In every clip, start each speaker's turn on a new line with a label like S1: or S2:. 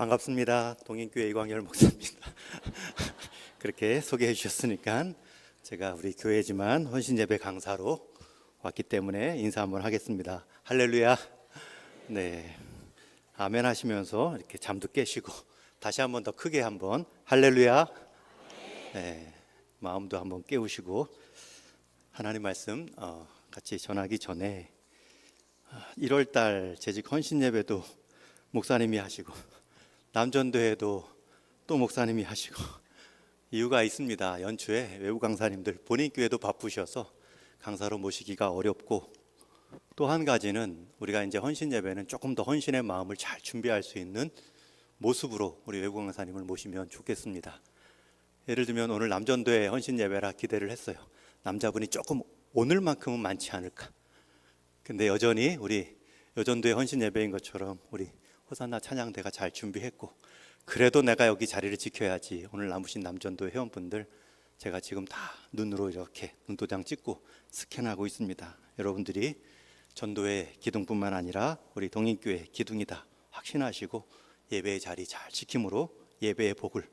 S1: 반갑습니다. 동인교회 이광열 목사입니다. 그렇게 소개해 주셨으니까 제가 우리 교회지만 헌신 예배 강사로 왔기 때문에 인사 한번 하겠습니다. 할렐루야. 네. 아멘 하시면서 이렇게 잠도 깨시고 다시 한번 더 크게 한번 할렐루야. 네. 마음도 한번 깨우시고 하나님 말씀 어, 같이 전하기 전에 1월 달 재직 헌신 예배도 목사님이 하시고 남전도회도 또 목사님이 하시고 이유가 있습니다. 연초에 외부 강사님들 본인 교회도 바쁘셔서 강사로 모시기가 어렵고 또 한 가지는 우리가 이제 헌신 예배는 조금 더 헌신의 마음을 잘 준비할 수 있는 모습으로 우리 외부 강사님을 모시면 좋겠습니다. 예를 들면 오늘 남전도회 헌신 예배라 기대를 했어요. 남자분이 조금 오늘만큼은 많지 않을까. 근데 여전히 우리 여전도의 헌신 예배인 것처럼 우리 호산나 찬양대가 잘 준비했고 그래도 내가 여기 자리를 지켜야지 오늘 남으신 남전도 회원분들 제가 지금 다 눈으로 이렇게 눈도장 찍고 스캔하고 있습니다. 여러분들이 전도의 기둥뿐만 아니라 우리 동인교회 기둥이다 확신하시고 예배의 자리 잘 지킴으로 예배의 복을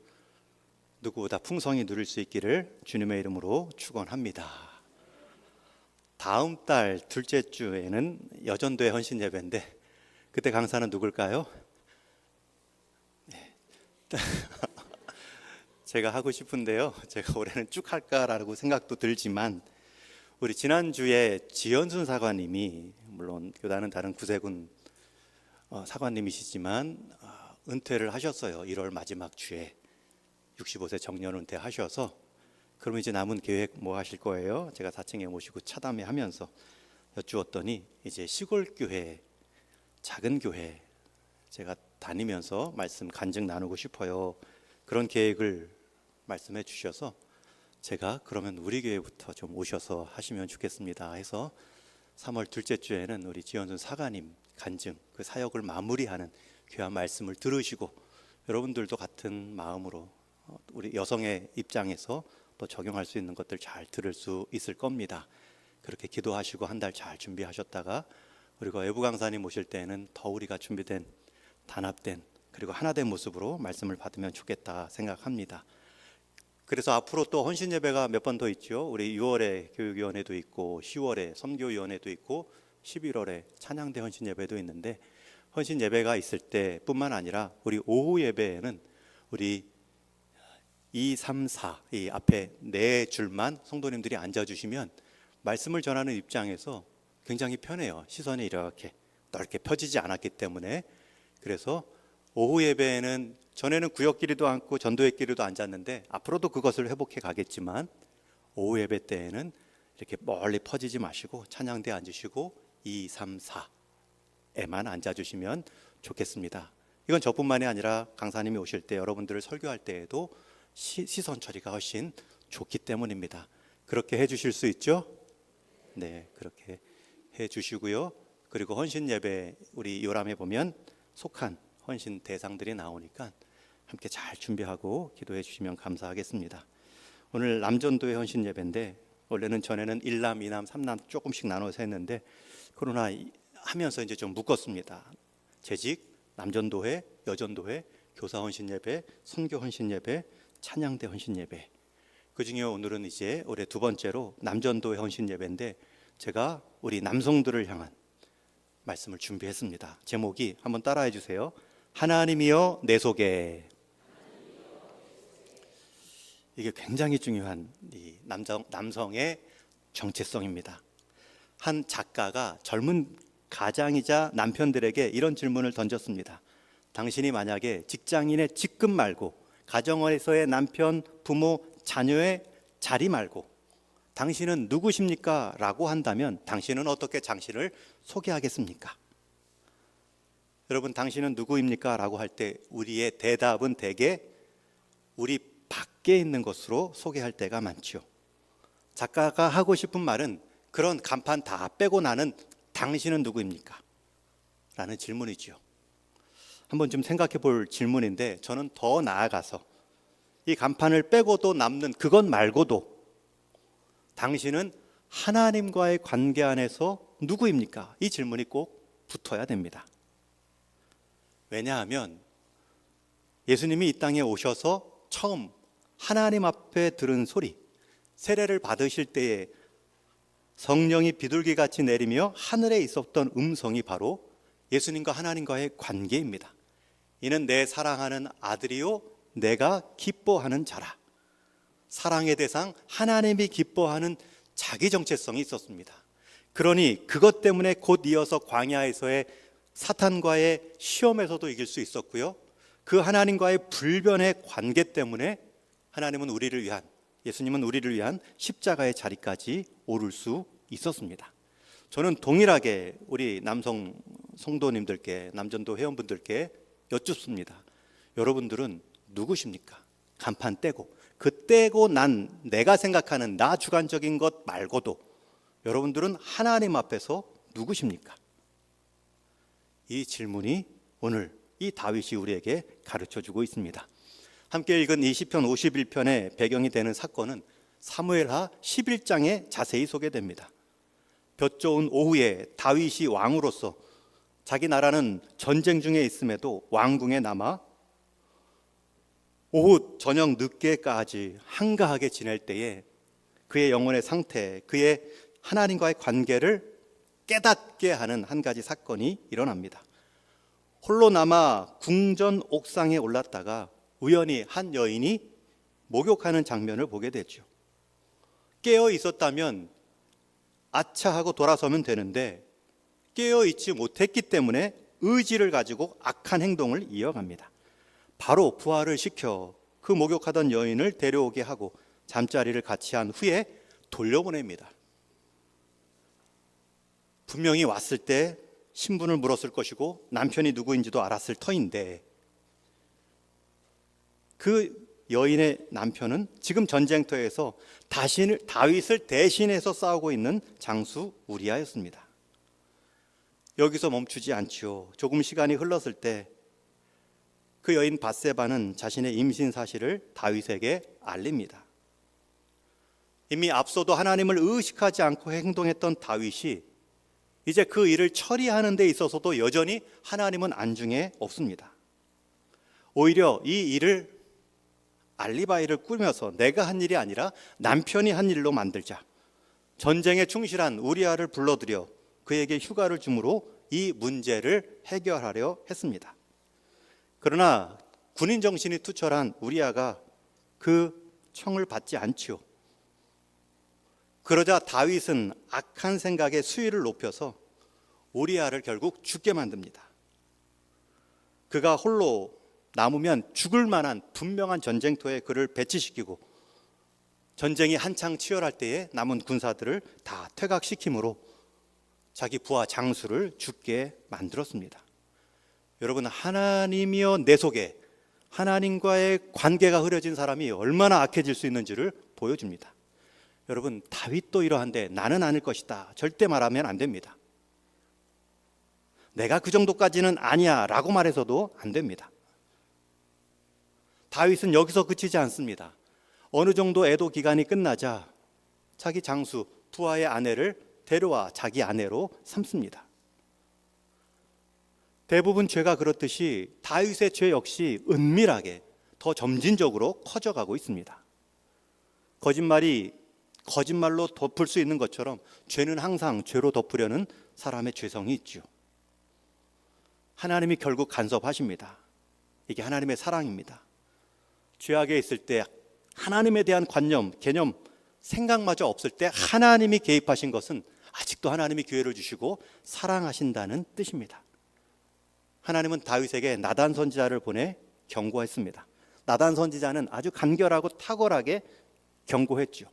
S1: 누구보다 풍성히 누릴 수 있기를 주님의 이름으로 축원합니다. 다음 달 둘째 주에는 여전도의 헌신 예배인데 그때 강사는 누굴까요? 네. 제가 하고 싶은데요. 제가 올해는 쭉 할까라고 생각도 들지만 우리 지난주에 지연순 사관님이 물론 교단은 다른 구세군 어, 사관님이시지만 어, 은퇴를 하셨어요. 1월 마지막 주에 65세 정년 은퇴하셔서 그럼 이제 남은 계획 뭐 하실 거예요? 제가 4층에 모시고 차담회 하면서 여쭈었더니 이제 시골 교회 작은 교회 제가 다니면서 말씀 간증 나누고 싶어요. 그런 계획을 말씀해 주셔서 제가 그러면 우리 교회부터 좀 오셔서 하시면 좋겠습니다. 해서 3월 둘째 주에는 우리 지원순 사가님 간증 그 사역을 마무리하는 귀한 말씀을 들으시고 여러분들도 같은 마음으로 어, 우리 여성의 입장에서 또 적용할 수 있는 것들 잘 들을 수 있을 겁니다. 그렇게 기도하시고 한 달 잘 준비하셨다가 우리가 외부 강사님 오실 때는 더 우리가 준비된 단합된 그리고 하나된 모습으로 말씀을 받으면 좋겠다 생각합니다. 그래서 앞으로 또 헌신 예배가 몇 번 더 있죠. 우리 6월에 교육위원회도 있고 10월에 선교위원회도 있고 11월에 찬양대 헌신 예배도 있는데 헌신 예배가 있을 때뿐만 아니라 우리 오후 예배에는 우리 2, 3, 4 이 앞에 네 줄만 성도님들이 앉아 주시면 말씀을 전하는 입장에서 굉장히 편해요. 시선이 이렇게 넓게 펴지지 않았기 때문에 그래서 오후 예배에는 전에는 구역끼리도 앉고 전도회끼리도 앉았는데 앞으로도 그것을 회복해 가겠지만 오후 예배 때에는 이렇게 멀리 퍼지지 마시고 찬양대 앉으시고 2, 3, 4에만 앉아 주시면 좋겠습니다. 이건 저뿐만이 아니라 강사님이 오실 때 여러분들을 설교할 때에도 시, 시선 처리가 훨씬 좋기 때문입니다. 그렇게 해 주실 수 있죠? 네, 그렇게 해 주시고요. 그리고 헌신 예배 우리 요람에 보면 속한 헌신 대상들이 나오니까 함께 잘 준비하고 기도해 주시면 감사하겠습니다. 오늘 남전도의 헌신 예배인데 원래는 전에는 1남, 2남, 3남 조금씩 나눠서 했는데 코로나 하면서 이제 좀 묶었습니다. 재직, 남전도회, 여전도회, 교사 헌신 예배, 선교 헌신 예배, 찬양대 헌신 예배. 그 중에 오늘은 이제 올해 두 번째로 남전도의 헌신 예배인데 제가 우리 남성들을 향한 말씀을 준비했습니다. 제목이 한번 따라해 주세요. 하나님이여 내 속에 이게 굉장히 중요한 이 남성 남성의 정체성입니다. 한 작가가 젊은 가장이자 남편들에게 이런 질문을 던졌습니다. 당신이 만약에 직장인의 직급 말고 가정에서의 남편, 부모, 자녀의 자리 말고 당신은 누구십니까? 라고 한다면 당신은 어떻게 당신을 소개하겠습니까? 여러분, 당신은 누구입니까? 라고 할 때 우리의 대답은 대개 우리 밖에 있는 것으로 소개할 때가 많죠. 작가가 하고 싶은 말은 그런 간판 다 빼고 나는 당신은 누구입니까? 라는 질문이죠. 한번 좀 생각해 볼 질문인데 저는 더 나아가서 이 간판을 빼고도 남는 그것 말고도 당신은 하나님과의 관계 안에서 누구입니까? 이 질문이 꼭 붙어야 됩니다. 왜냐하면 예수님이 이 땅에 오셔서 처음 하나님 앞에 들은 소리, 세례를 받으실 때에 성령이 비둘기 같이 내리며 하늘에 있었던 음성이 바로 예수님과 하나님과의 관계입니다. 이는 내 사랑하는 아들이요 내가 기뻐하는 자라. 사랑의 대상 하나님이 기뻐하는 자기 정체성이 있었습니다. 그러니 그것 때문에 곧 이어서 광야에서의 사탄과의 시험에서도 이길 수 있었고요. 그 하나님과의 불변의 관계 때문에 하나님은 우리를 위한 예수님은 우리를 위한 십자가의 자리까지 오를 수 있었습니다. 저는 동일하게 우리 남성 성도님들께 남전도 회원분들께 여쭙습니다. 여러분들은 누구십니까? 간판 떼고 그 떼고 난 내가 생각하는 나 주관적인 것 말고도 여러분들은 하나님 앞에서 누구십니까? 이 질문이 오늘 이 다윗이 우리에게 가르쳐 주고 있습니다. 함께 읽은 이 시편 51편의 배경이 되는 사건은 사무엘하 11장에 자세히 소개됩니다. 볕 좋은 오후에 다윗이 왕으로서 자기 나라는 전쟁 중에 있음에도 왕궁에 남아 오후 저녁 늦게까지 한가하게 지낼 때에 그의 영혼의 상태, 그의 하나님과의 관계를 깨닫게 하는 한 가지 사건이 일어납니다. 홀로 남아 궁전 옥상에 올랐다가 우연히 한 여인이 목욕하는 장면을 보게 되죠. 깨어 있었다면 아차 하고 돌아서면 되는데 깨어 있지 못했기 때문에 의지를 가지고 악한 행동을 이어갑니다. 바로 부활을 시켜 그 목욕하던 여인을 데려오게 하고 잠자리를 같이 한 후에 돌려보냅니다. 분명히 왔을 때 신분을 물었을 것이고 남편이 누구인지도 알았을 터인데 그 여인의 남편은 지금 전쟁터에서 다신을, 다윗을 대신해서 싸우고 있는 장수 우리아였습니다. 여기서 멈추지 않지요. 조금 시간이 흘렀을 때 그 여인 바세바는 자신의 임신 사실을 다윗에게 알립니다. 이미 앞서도 하나님을 의식하지 않고 행동했던 다윗이 이제 그 일을 처리하는 데 있어서도 여전히 하나님은 안중에 없습니다. 오히려 이 일을 알리바이를 꾸며서 내가 한 일이 아니라 남편이 한 일로 만들자. 전쟁에 충실한 우리아를 불러들여 그에게 휴가를 주므로 이 문제를 해결하려 했습니다. 그러나 군인 정신이 투철한 우리아가 그 청을 받지 않지요. 그러자 다윗은 악한 생각에 수위를 높여서 우리아를 결국 죽게 만듭니다. 그가 홀로 남으면 죽을 만한 분명한 전쟁터에 그를 배치시키고 전쟁이 한창 치열할 때에 남은 군사들을 다 퇴각시키므로 자기 부하 장수를 죽게 만들었습니다. 여러분 하나님이여 내 속에 하나님과의 관계가 흐려진 사람이 얼마나 악해질 수 있는지를 보여줍니다. 여러분 다윗도 이러한데 나는 아닐 것이다. 절대 말하면 안 됩니다. 내가 그 정도까지는 아니야라고 말해서도 안 됩니다. 다윗은 여기서 그치지 않습니다. 어느 정도 애도 기간이 끝나자 자기 장수 부하의 아내를 데려와 자기 아내로 삼습니다. 대부분 죄가 그렇듯이 다윗의 죄 역시 은밀하게 더 점진적으로 커져가고 있습니다. 거짓말이 거짓말로 덮을 수 있는 것처럼 죄는 항상 죄로 덮으려는 사람의 죄성이 있죠. 하나님이 결국 간섭하십니다. 이게 하나님의 사랑입니다. 죄악에 있을 때 하나님에 대한 관념, 개념, 생각마저 없을 때 하나님이 개입하신 것은 아직도 하나님이 기회를 주시고 사랑하신다는 뜻입니다. 하나님은 다윗에게 나단 선지자를 보내 경고했습니다. 나단 선지자는 아주 간결하고 탁월하게 경고했죠.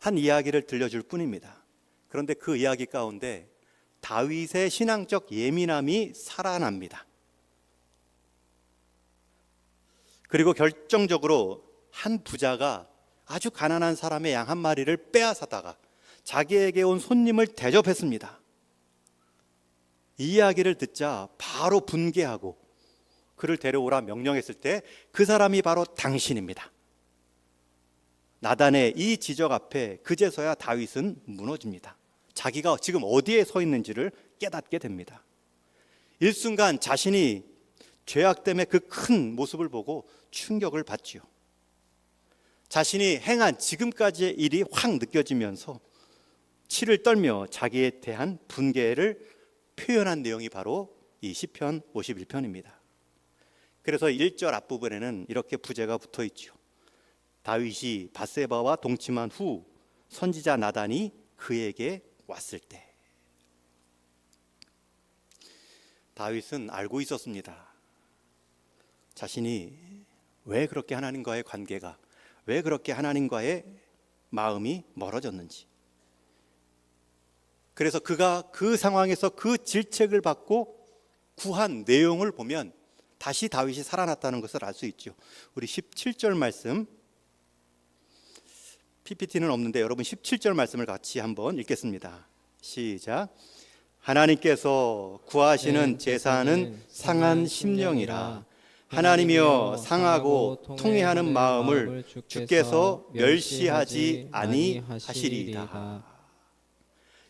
S1: 한 이야기를 들려줄 뿐입니다. 그런데 그 이야기 가운데 다윗의 신앙적 예민함이 살아납니다. 그리고 결정적으로 한 부자가 아주 가난한 사람의 양 한 마리를 빼앗아다가 자기에게 온 손님을 대접했습니다. 이 이야기를 듣자 바로 분개하고 그를 데려오라 명령했을 때 그 사람이 바로 당신입니다. 나단의 이 지적 앞에 그제서야 다윗은 무너집니다. 자기가 지금 어디에 서 있는지를 깨닫게 됩니다. 일순간 자신이 죄악 때문에 그 큰 모습을 보고 충격을 받지요. 자신이 행한 지금까지의 일이 확 느껴지면서 치를 떨며 자기에 대한 분개를 표현한 내용이 바로 이 시편 51편입니다. 그래서 1절 앞부분에는 이렇게 부제가 붙어 있죠. 다윗이 바세바와 동침한 후 선지자 나단이 그에게 왔을 때 다윗은 알고 있었습니다. 자신이 왜 그렇게 하나님과의 관계가 왜 그렇게 하나님과의 마음이 멀어졌는지 그래서 그가 그 상황에서 그 질책을 받고 구한 내용을 보면 다시 다윗이 살아났다는 것을 알 수 있죠. 우리 17절 말씀 PPT는 없는데 여러분 17절 말씀을 같이 한번 읽겠습니다. 시작. 하나님께서 구하시는 제사는 상한 심령이라 하나님이여 상하고 통회하는 마음을 주께서 멸시하지 아니하시리이다.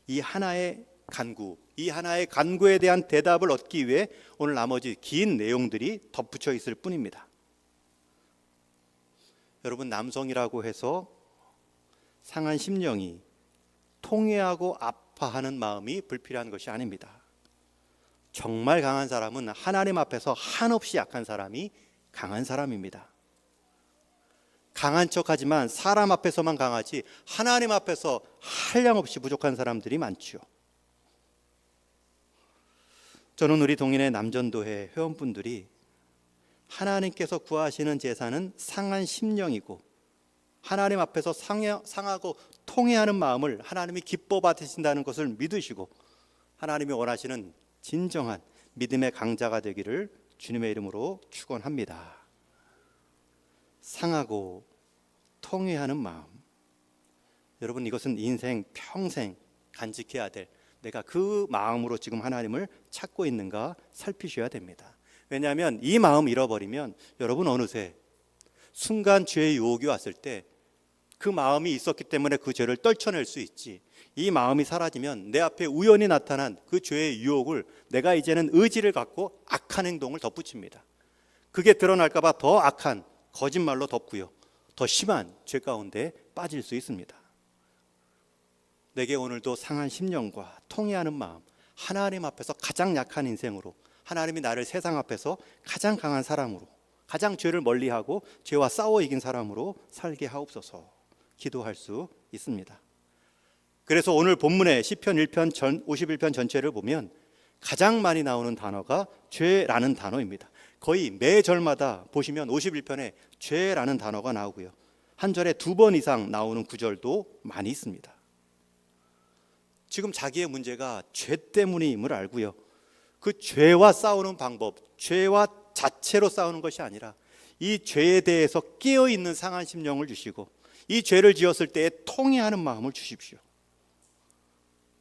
S1: 이 하나의 간구, 이 하나의 간구에 대한 대답을 얻기 위해 오늘 나머지 긴 내용들이 덧붙여 있을 뿐입니다. 여러분 남성이라고 해서 상한 심령이 통회하고 아파하는 마음이 불필요한 것이 아닙니다. 정말 강한 사람은 하나님 앞에서 한없이 약한 사람이 강한 사람입니다. 강한 척하지만 사람 앞에서만 강하지 하나님 앞에서 한량없이 부족한 사람들이 많죠. 저는 우리 동인의 남전도회 회원분들이 하나님께서 구하시는 제사는 상한 심령이고 하나님 앞에서 상해, 상하고 통회하는 마음을 하나님이 기뻐 받으신다는 것을 믿으시고 하나님이 원하시는 진정한 믿음의 강자가 되기를 주님의 이름으로 축원합니다. 상하고 통회하는 마음. 여러분 이것은 인생 평생 간직해야 될 내가 그 마음으로 지금 하나님을 찾고 있는가 살피셔야 됩니다. 왜냐하면 이 마음 잃어버리면 여러분 어느새 순간 죄의 유혹이 왔을 때 그 마음이 있었기 때문에 그 죄를 떨쳐낼 수 있지. 이 마음이 사라지면 내 앞에 우연히 나타난 그 죄의 유혹을 내가 이제는 의지를 갖고 악한 행동을 덧붙입니다. 그게 드러날까봐 더 악한 거짓말로 덮고요. 더 심한 죄 가운데 빠질 수 있습니다. 내게 오늘도 상한 심령과 통해하는 마음, 하나님 앞에서 가장 약한 인생으로, 하나님이 나를 세상 앞에서 가장 강한 사람으로, 가장 죄를 멀리하고 죄와 싸워 이긴 사람으로 살게 하옵소서. 기도할 수 있습니다. 그래서 오늘 본문의 시편 1편 전 51편 전체를 보면 가장 많이 나오는 단어가 죄라는 단어입니다. 거의 매 절마다 보시면 51편에 죄라는 단어가 나오고요. 한 절에 두 번 이상 나오는 구절도 많이 있습니다. 지금 자기의 문제가 죄 때문임을 알고요. 그 죄와 싸우는 방법, 죄와 자체로 싸우는 것이 아니라 이 죄에 대해서 깨어 있는 상한 심령을 주시고 이 죄를 지었을 때에 통회하는 마음을 주십시오.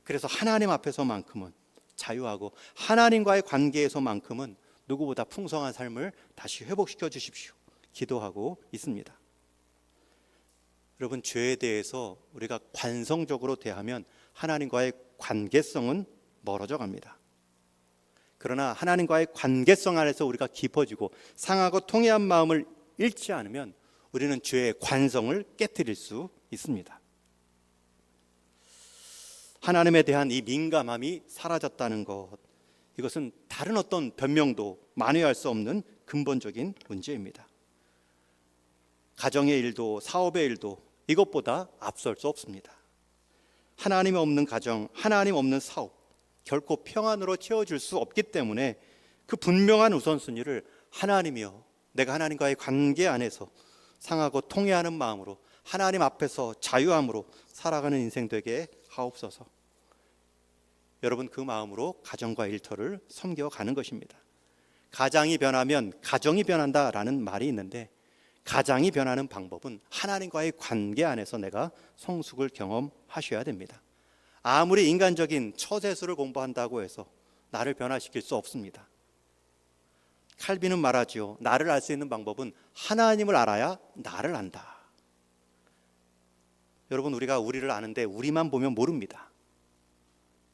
S1: 그래서 하나님 앞에서만큼은 자유하고 하나님과의 관계에서만큼은 누구보다 풍성한 삶을 다시 회복시켜 주십시오. 기도하고 있습니다. 여러분 죄에 대해서 우리가 관성적으로 대하면 하나님과의 관계성은 멀어져 갑니다. 그러나 하나님과의 관계성 안에서 우리가 깊어지고 상하고 통해한 마음을 잃지 않으면 우리는 죄의 관성을 깨뜨릴 수 있습니다. 하나님에 대한 이 민감함이 사라졌다는 것, 이것은 다른 어떤 변명도 만회할 수 없는 근본적인 문제입니다. 가정의 일도 사업의 일도 이것보다 앞설 수 없습니다. 하나님 없는 가정, 하나님 없는 사업, 결코 평안으로 채워줄 수 없기 때문에 그 분명한 우선순위를 하나님이요. 내가 하나님과의 관계 안에서 상하고 통해하는 마음으로 하나님 앞에서 자유함으로 살아가는 인생 되게 하옵소서. 여러분 그 마음으로 가정과 일터를 섬겨가는 것입니다. 가장이 변하면 가정이 변한다라는 말이 있는데 가장이 변하는 방법은 하나님과의 관계 안에서 내가 성숙을 경험하셔야 됩니다. 아무리 인간적인 처세술을 공부한다고 해서 나를 변화시킬 수 없습니다. 칼빈은 말하지요. 나를 알 수 있는 방법은 하나님을 알아야 나를 안다. 여러분 우리가 우리를 아는데 우리만 보면 모릅니다.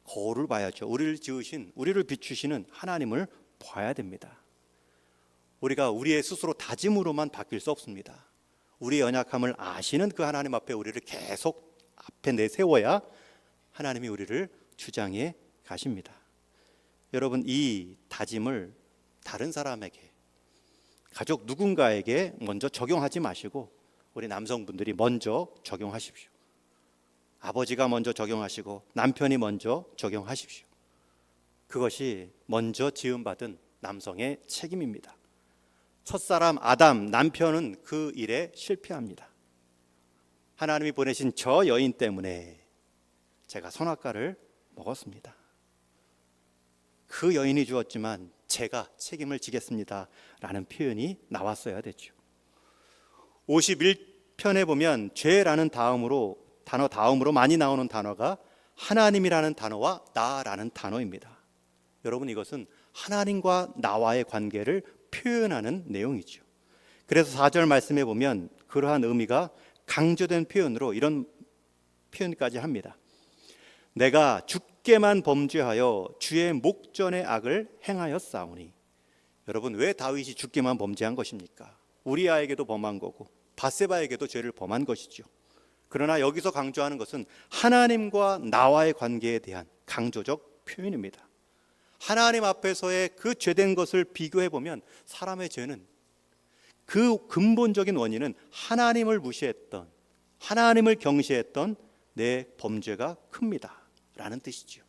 S1: 거울을 봐야죠. 우리를 지으신, 우리를 비추시는 하나님을 봐야 됩니다. 우리가 우리의 스스로 다짐으로만 바뀔 수 없습니다. 우리의 연약함을 아시는 그 하나님 앞에 우리를 계속 앞에 내세워야 하나님이 우리를 주장해 가십니다. 여러분 이 다짐을 다른 사람에게 가족 누군가에게 먼저 적용하지 마시고 우리 남성분들이 먼저 적용하십시오. 아버지가 먼저 적용하시고 남편이 먼저 적용하십시오. 그것이 먼저 지음받은 남성의 책임입니다. 첫사람 아담 남편은 그 일에 실패합니다. 하나님이 보내신 저 여인 때문에 제가 선악과를 먹었습니다. 그 여인이 주었지만 제가 책임을 지겠습니다. 라는 표현이 나왔어야 됐죠. 51편에 보면 죄라는 다음으로 단어 다음으로 많이 나오는 단어가 하나님이라는 단어와 나라는 단어입니다. 여러분 이것은 하나님과 나와의 관계를 표현하는 내용이죠. 그래서 4절 말씀에 보면 그러한 의미가 강조된 표현으로 이런 표현까지 합니다. 내가 죽게만 범죄하여 주의 목전의 악을 행하였사오니 여러분 왜 다윗이 죽게만 범죄한 것입니까? 우리아에게도 범한 거고 바세바에게도 죄를 범한 것이죠. 그러나 여기서 강조하는 것은 하나님과 나와의 관계에 대한 강조적 표현입니다. 하나님 앞에서의 그 죄된 것을 비교해 보면 사람의 죄는 그 근본적인 원인은 하나님을 무시했던 하나님을 경시했던 내 범죄가 큽니다. 라는 뜻이지요.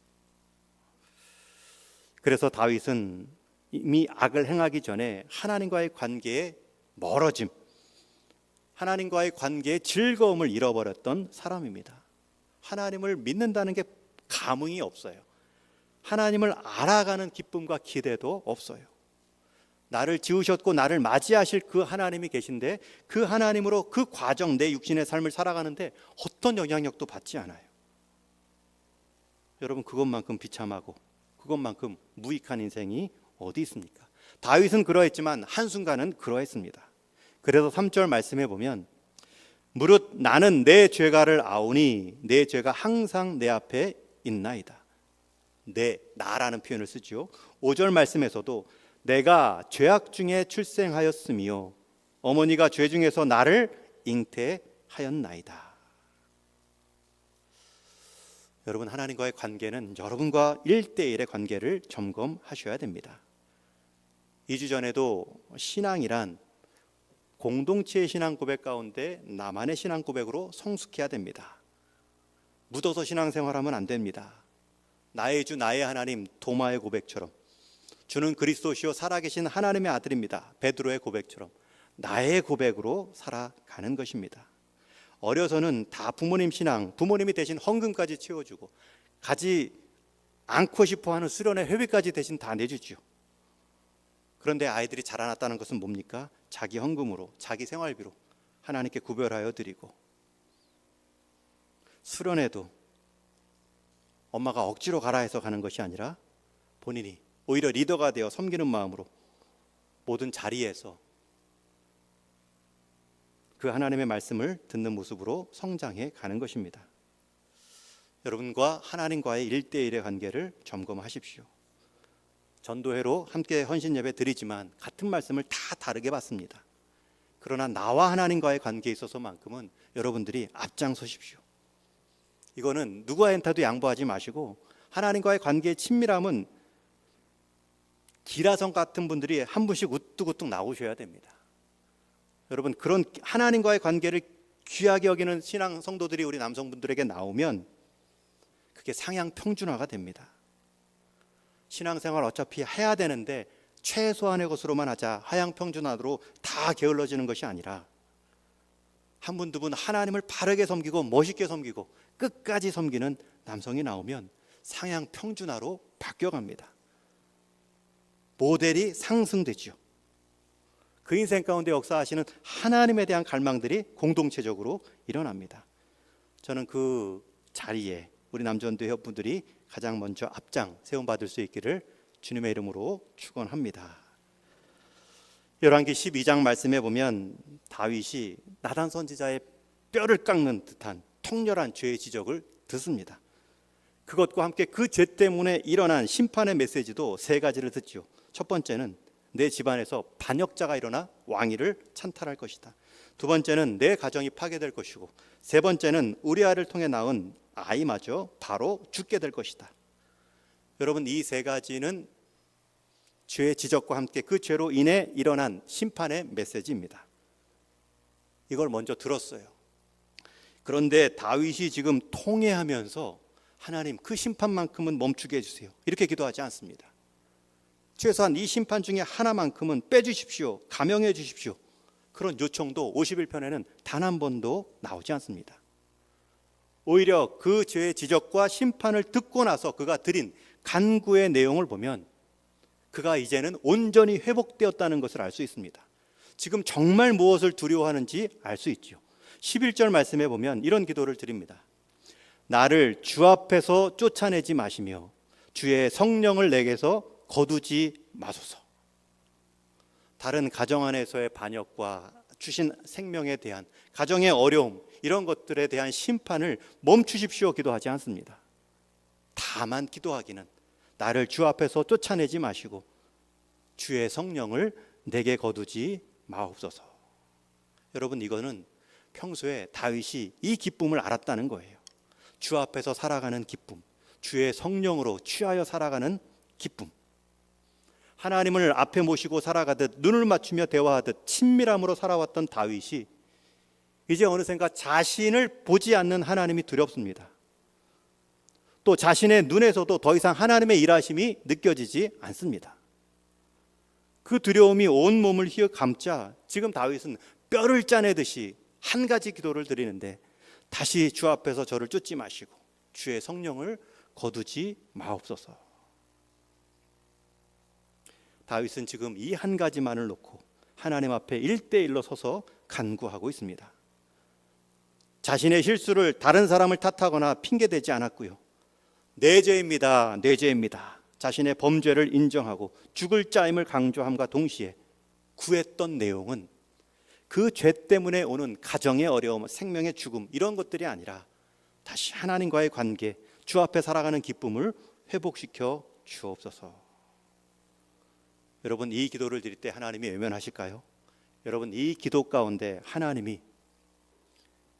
S1: 그래서 다윗은 이미 악을 행하기 전에 하나님과의 관계에 멀어짐, 하나님과의 관계의 즐거움을 잃어버렸던 사람입니다. 하나님을 믿는다는 게 감흥이 없어요. 하나님을 알아가는 기쁨과 기대도 없어요. 나를 지으셨고 나를 맞이하실 그 하나님이 계신데 그 하나님으로 그 과정 내 육신의 삶을 살아가는데 어떤 영향력도 받지 않아요. 여러분 그것만큼 비참하고 그것만큼 무익한 인생이 어디 있습니까? 다윗은 그러했지만 한순간은 그러했습니다. 그래서 3절 말씀해 보면 무릇 나는 내 죄가를 아오니 내 죄가 항상 내 앞에 있나이다. 내 나라는 표현을 쓰죠. 5절 말씀에서도 내가 죄악 중에 출생하였으며 어머니가 죄 중에서 나를 잉태하였나이다. 여러분 하나님과의 관계는 여러분과 1대1의 관계를 점검하셔야 됩니다. 2주 전에도 신앙이란 공동체의 신앙 고백 가운데 나만의 신앙 고백으로 성숙해야 됩니다. 묻어서 신앙생활하면 안 됩니다. 나의 주 나의 하나님 도마의 고백처럼 주는 그리스도시요 살아계신 하나님의 아들입니다. 베드로의 고백처럼 나의 고백으로 살아가는 것입니다. 어려서는 다 부모님 신앙, 부모님이 대신 헌금까지 채워주고 가지 않고 싶어하는 수련의 회비까지 대신 다 내주죠. 그런데 아이들이 자라났다는 것은 뭡니까? 자기 헌금으로, 자기 생활비로 하나님께 구별하여 드리고 수련회도 엄마가 억지로 가라 해서 가는 것이 아니라 본인이 오히려 리더가 되어 섬기는 마음으로 모든 자리에서 그 하나님의 말씀을 듣는 모습으로 성장해 가는 것입니다. 여러분과 하나님과의 일대일의 관계를 점검하십시오. 전도회로 함께 헌신 예배 드리지만 같은 말씀을 다 다르게 받습니다. 그러나 나와 하나님과의 관계에 있어서만큼은 여러분들이 앞장서십시오. 이거는 누구와 엔타도 양보하지 마시고 하나님과의 관계의 친밀함은 기라성 같은 분들이 한 분씩 우뚝우뚝 나오셔야 됩니다. 여러분 그런 하나님과의 관계를 귀하게 여기는 신앙 성도들이 우리 남성분들에게 나오면 그게 상향 평준화가 됩니다. 신앙생활 어차피 해야 되는데 최소한의 것으로만 하자 하향 평준화로 다 게을러지는 것이 아니라 한 분 두 분 하나님을 바르게 섬기고 멋있게 섬기고 끝까지 섬기는 남성이 나오면 상향 평준화로 바뀌어갑니다. 모델이 상승되죠. 그 인생 가운데 역사하시는 하나님에 대한 갈망들이 공동체적으로 일어납니다. 저는 그 자리에 우리 남전도 협분들이 가장 먼저 앞장 세움 받을 수 있기를 주님의 이름으로 축원합니다. 열왕기 12장 말씀에 보면 다윗이 나단 선지자의 뼈를 깎는 듯한 통렬한 죄의 지적을 듣습니다. 그것과 함께 그 죄 때문에 일어난 심판의 메시지도 세 가지를 듣죠. 첫 번째는 내 집안에서 반역자가 일어나 왕위를 찬탈할 것이다. 두 번째는 내 가정이 파괴될 것이고 세 번째는 우리 아를 통해 낳은 아이마저 바로 죽게 될 것이다. 여러분 이 세 가지는 죄의 지적과 함께 그 죄로 인해 일어난 심판의 메시지입니다. 이걸 먼저 들었어요. 그런데 다윗이 지금 통회하면서 하나님 그 심판만큼은 멈추게 해주세요. 이렇게 기도하지 않습니다. 최소한 이 심판 중에 하나만큼은 빼주십시오. 감형해 주십시오. 그런 요청도 51편에는 단 한 번도 나오지 않습니다. 오히려 그 죄의 지적과 심판을 듣고 나서 그가 드린 간구의 내용을 보면 그가 이제는 온전히 회복되었다는 것을 알 수 있습니다. 지금 정말 무엇을 두려워하는지 알 수 있죠. 11절 말씀에 보면 이런 기도를 드립니다. 나를 주 앞에서 쫓아내지 마시며 주의 성령을 내게서 거두지 마소서. 다른 가정 안에서의 반역과 주신 생명에 대한 가정의 어려움 이런 것들에 대한 심판을 멈추십시오 기도하지 않습니다. 다만 기도하기는 나를 주 앞에서 쫓아내지 마시고 주의 성령을 내게 거두지 마옵소서. 여러분 이거는 평소에 다윗이 이 기쁨을 알았다는 거예요. 주 앞에서 살아가는 기쁨, 주의 성령으로 취하여 살아가는 기쁨. 하나님을 앞에 모시고 살아가듯 눈을 맞추며 대화하듯 친밀함으로 살아왔던 다윗이 이제 어느샌가 자신을 보지 않는 하나님이 두렵습니다. 또 자신의 눈에서도 더 이상 하나님의 일하심이 느껴지지 않습니다. 그 두려움이 온 몸을 휘어 감자 지금 다윗은 뼈를 짜내듯이 한 가지 기도를 드리는데 다시 주 앞에서 저를 쫓지 마시고 주의 성령을 거두지 마옵소서. 다윗은 지금 이 한 가지만을 놓고 하나님 앞에 일대일로 서서 간구하고 있습니다. 자신의 실수를 다른 사람을 탓하거나 핑계대지 않았고요. 내 죄입니다. 내 죄입니다. 자신의 범죄를 인정하고 죽을 자임을 강조함과 동시에 구했던 내용은 그 죄 때문에 오는 가정의 어려움, 생명의 죽음 이런 것들이 아니라 다시 하나님과의 관계, 주 앞에 살아가는 기쁨을 회복시켜 주옵소서. 여러분 이 기도를 드릴 때 하나님이 외면하실까요? 여러분 이 기도 가운데 하나님이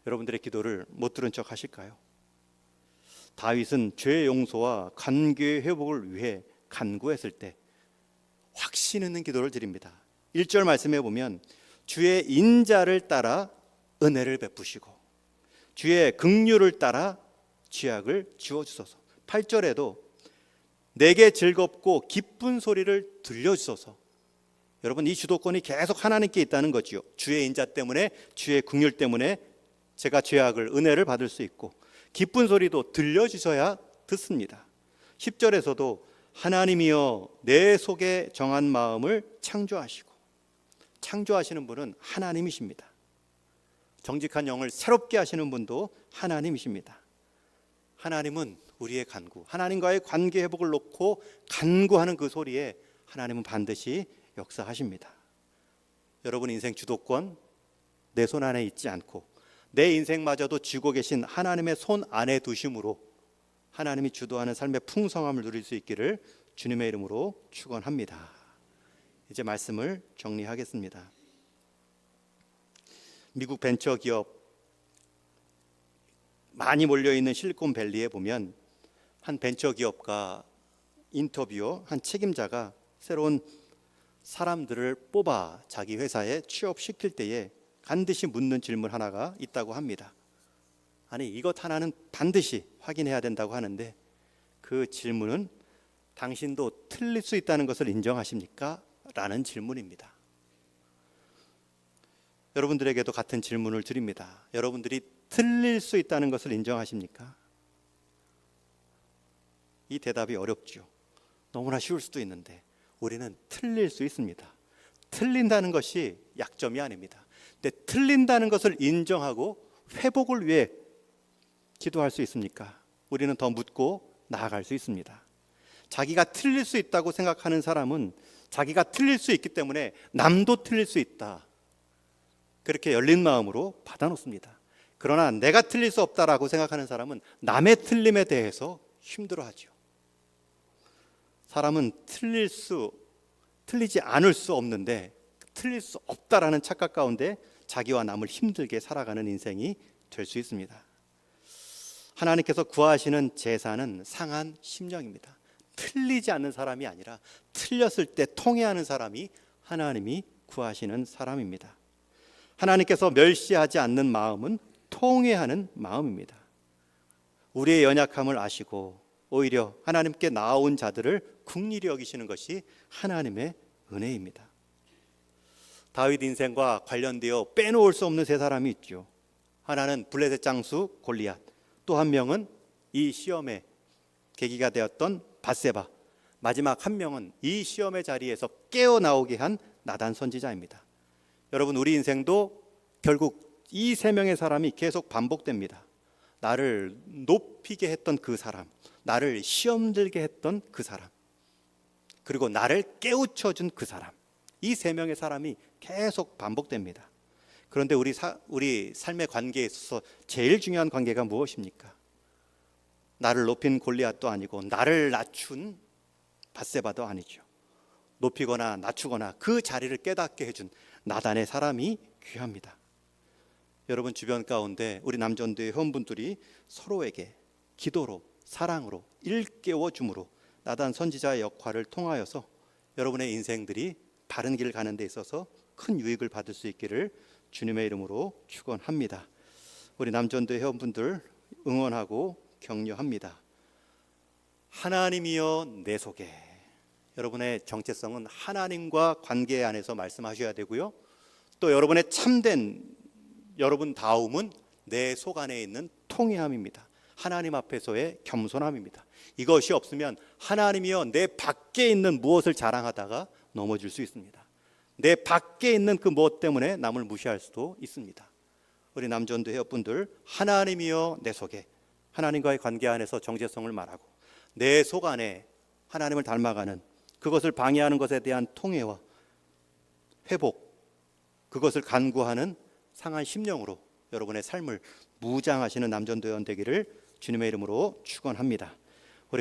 S1: 여러분들의 기도를 못 들은 척 하실까요? 다윗은 죄 용서와 관계 회복을 위해 간구했을 때 확신 있는 기도를 드립니다. 1절 말씀해 보면 주의 인자를 따라 은혜를 베푸시고 주의 긍휼을 따라 죄악을 지워 주소서. 8절에도 내게 즐겁고 기쁜 소리를 들려 주소서. 여러분 이 주도권이 계속 하나님께 있다는 거지요. 주의 인자 때문에 주의 긍휼 때문에 제가 죄악을 은혜를 받을 수 있고 기쁜 소리도 들려 주셔야 듣습니다. 10절에서도 하나님이여 내 속에 정한 마음을 창조하시고 창조하시는 분은 하나님이십니다. 정직한 영을 새롭게 하시는 분도 하나님이십니다. 하나님은 우리의 간구, 하나님과의 관계 회복을 놓고 간구하는 그 소리에 하나님은 반드시 역사하십니다. 여러분 인생 주도권 내 손 안에 있지 않고 내 인생마저도 쥐고 계신 하나님의 손 안에 두심으로 하나님이 주도하는 삶의 풍성함을 누릴 수 있기를 주님의 이름으로 축원합니다. 이제 말씀을 정리하겠습니다. 미국 벤처 기업 많이 몰려 있는 실리콘 밸리에 보면 한 벤처 기업가 인터뷰어 한 책임자가 새로운 사람들을 뽑아 자기 회사에 취업시킬 때에 반드시 묻는 질문 하나가 있다고 합니다. 아니 이것 하나는 반드시 확인해야 된다고 하는데 그 질문은 당신도 틀릴 수 있다는 것을 인정하십니까? 라는 질문입니다. 여러분들에게도 같은 질문을 드립니다. 여러분들이 틀릴 수 있다는 것을 인정하십니까? 이 대답이 어렵죠. 너무나 쉬울 수도 있는데 우리는 틀릴 수 있습니다. 틀린다는 것이 약점이 아닙니다. 틀린다는 것을 인정하고 회복을 위해 기도할 수 있습니까? 우리는 더 묻고 나아갈 수 있습니다. 자기가 틀릴 수 있다고 생각하는 사람은 자기가 틀릴 수 있기 때문에 남도 틀릴 수 있다. 그렇게 열린 마음으로 받아놓습니다. 그러나 내가 틀릴 수 없다라고 생각하는 사람은 남의 틀림에 대해서 힘들어하죠. 사람은 틀릴 수 틀리지 않을 수 없는데 틀릴 수 없다라는 착각 가운데 자기와 남을 힘들게 살아가는 인생이 될 수 있습니다. 하나님께서 구하시는 제사는 상한 심령입니다. 틀리지 않는 사람이 아니라 틀렸을 때 통해하는 사람이 하나님이 구하시는 사람입니다. 하나님께서 멸시하지 않는 마음은 통회하는 마음입니다. 우리의 연약함을 아시고 오히려 하나님께 나아온 자들을 국리히 여기시는 것이 하나님의 은혜입니다. 다윗 인생과 관련되어 빼놓을 수 없는 세 사람이 있죠. 하나는 블레셋 장수 골리앗, 또 한 명은 이 시험의 계기가 되었던 바세바, 마지막 한 명은 이 시험의 자리에서 깨어 나오게 한 나단 선지자입니다. 여러분 우리 인생도 결국 이 세 명의 사람이 계속 반복됩니다. 나를 높이게 했던 그 사람, 나를 시험 들게 했던 그 사람, 그리고 나를 깨우쳐 준 그 사람. 이 세 명의 사람이 계속 반복됩니다. 그런데 우리 사, 우리 삶의 관계에 있어서 제일 중요한 관계가 무엇입니까? 나를 높인 골리앗도 아니고 나를 낮춘 바세바도 아니죠. 높이거나 낮추거나 그 자리를 깨닫게 해준 나단의 사람이 귀합니다. 여러분 주변 가운데 우리 남전도의 회원분들이 서로에게 기도로 사랑으로 일깨워 줌으로 나단 선지자의 역할을 통하여서 여러분의 인생들이 바른 길 가는 데 있어서 큰 유익을 받을 수 있기를 주님의 이름으로 축원합니다. 우리 남전도 회원분들 응원하고 격려합니다. 하나님이여 내 속에 여러분의 정체성은 하나님과 관계 안에서 말씀하셔야 되고요. 또 여러분의 참된 여러분 다움은 내 속 안에 있는 통회함입니다. 하나님 앞에서의 겸손함입니다. 이것이 없으면 하나님이여 내 밖에 있는 무엇을 자랑하다가 넘어질 수 있습니다. 내 밖에 있는 그 무엇 때문에 남을 무시할 수도 있습니다. 우리 남전도 회원분들 하나님이여 내 속에 하나님과의 관계 안에서 정체성을 말하고 내 속 안에 하나님을 닮아가는 그것을 방해하는 것에 대한 통해와 회복 그것을 간구하는 상한 심령으로 여러분의 삶을 무장하시는 남전도연 되기를 주님의 이름으로 축원합니다.